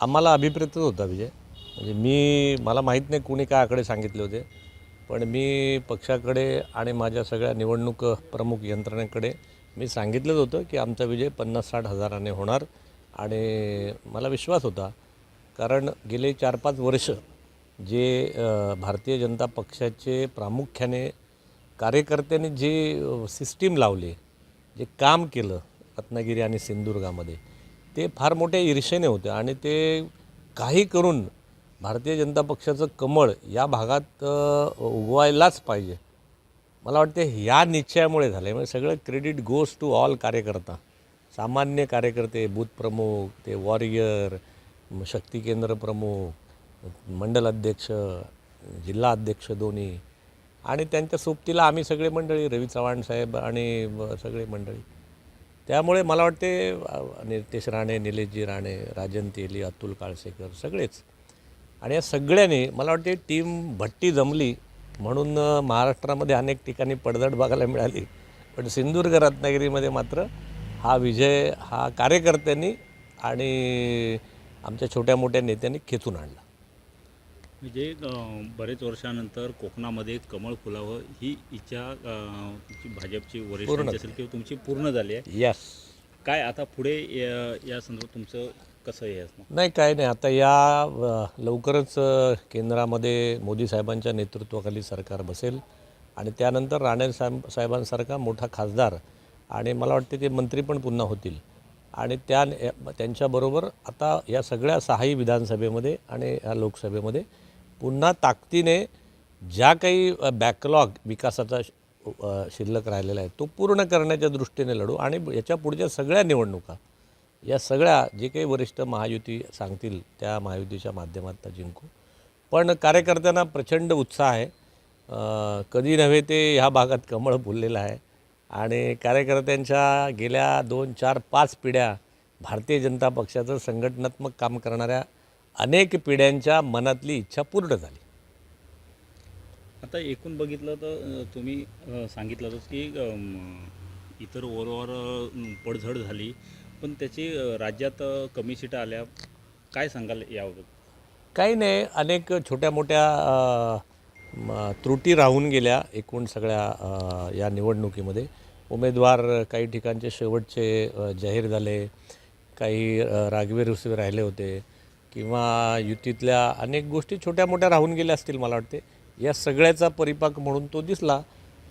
आम्हाला अभिप्रेतच होता विजय. म्हणजे मी मला माहीत नाही कुणी काय आकडे सांगितले होते. पण मी पक्षाकडे आणि माझ्या सगळ्या निवडणूक प्रमुख यंत्रणेकडे मी सांगितलंच होतं की आमचा विजय पन्नास साठ हजाराने होणार. आणि मला विश्वास होता. कारण गेले चार पाच वर्ष जे भारतीय जनता पक्षाचे प्रामुख्याने कार्यकर्त्यांनी जे सिस्टीम लावली जे काम केलं रत्नागिरी आणि सिंधुदुर्गामध्ये ते फार मोठ्या ईर्षेने होते आणि ते काही करून भारतीय जनता पक्षाचं कमळ या भागात उगवायलाच पाहिजे. मला वाटते ह्या निश्चयामुळे झालं आहे म्हणजे सगळं क्रेडिट गोज टू ऑल कार्यकर्ता. सामान्य कार्यकर्ते बूथप्रमुख ते वॉरियर शक्ती केंद्र प्रमुख मंडल अध्यक्ष जिल्हा अध्यक्ष दोन्ही. आणि त्यांच्या सोबतीला आम्ही सगळे मंडळी रवी चव्हाण साहेब आणि ब- सगळे मंडळी. त्यामुळे मला वाटते नितेश राणे निलेशजी राणे राजन तेली अतुल काळसेकर सगळेच. आणि या सगळ्यांनी मला वाटते टीम भट्टी जमली म्हणून महाराष्ट्रामध्ये अनेक ठिकाणी पडझड बघायला मिळाली. पण सिंधुदुर्ग रत्नागिरीमध्ये मात्र हा विजय हा कार्यकर्त्यांनी आणि आमच्या छोट्या मोठ्या नेत्यांनी खेचून आणला. म्हणजे बरेच वर्षानंतर कोकणामध्ये कमळ फुलावं ही इच्छा भाजपची वरिष्ठांची असेल किंवा तुमची पूर्ण झाली आहे. यस काय आता पुढे या- या संदर्भात तुमचं कसं हे असणार? नाही काय नाही. आता या लवकरच केंद्रामध्ये मोदी साहेबांच्या नेतृत्वाखाली सरकार बसेल आणि त्यानंतर राणे साहेब साहेबांसारखा मोठा खासदार आणि मला वाटते ते मंत्री पण पुन्हा होतील. आणि त्या त्यांच्याबरोबर आता या सगळ्या सहाही विधानसभेमध्ये आणि ह्या लोकसभेमध्ये पुन्हा ताकदीने ज्या काही बॅकलॉग विकासाचा शिल्लक राहिलेला आहे तो पूर्ण करण्याच्या दृष्टीने लढू आणि याच्या पुढच्या सगळ्या निवडणुका या सगळ्या जे काही वरिष्ठ महायुती सांगतील त्या महायुतीच्या माध्यमातून जिंकू. पण कार्यकर्त्यांना प्रचंड उत्साह आहे. कधी नव्हे ते ह्या भागात कमळ फुललेलं आहे आणि कार्यकर्त्यांच्या गेल्या दोन चार पाच पिढ्या भारतीय जनता पक्षाचं संघटनात्मक काम करणाऱ्या अनेक पिढ्यांच्या मनातली इच्छा पूर्ण झाली. आता एकूण बघितलं तर तुम्ही सांगितलंच की इतर ओरवर पडझड झाली. पण त्याची राज्यात कमी सीटा आल्या. काय सांगाल याबाबत? काही नाही. अनेक छोट्या मोठ्या त्रुटी राहून गेल्या एकूण सगळ्या या निवडणुकीमध्ये. उमेदवार काही ठिकाणचे शेवटचे जाहीर झाले. काही रागवे रुसवे राहिले होते. किंवा युतीतल्या अनेक गोष्टी छोट्या मोठ्या राहून गेल्या असतील मला वाटते. या सगळ्याचा परिपाक म्हणून तो दिसला.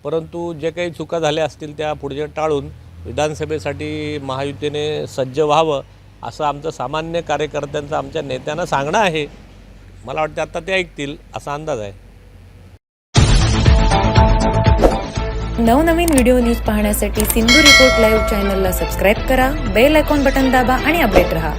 परंतु जे काही चुका झाल्या असतील त्या पुढच्या टाळून विधानसभेसाठी महायुतीने सज्ज व्हावं असं आमचं सामान्य कार्यकर्त्यांचं आमच्या नेत्यांना सांगणं आहे. मला वाटतं आता ते ऐकतील असा अंदाज आहे. नवनवीन व्हिडिओ न्यूज पाहण्यासाठी सिंधू रिपोर्ट लाईव्ह चॅनलला सबस्क्राईब करा बेल आयकॉन बटन दाबा आणि अपडेट रहा.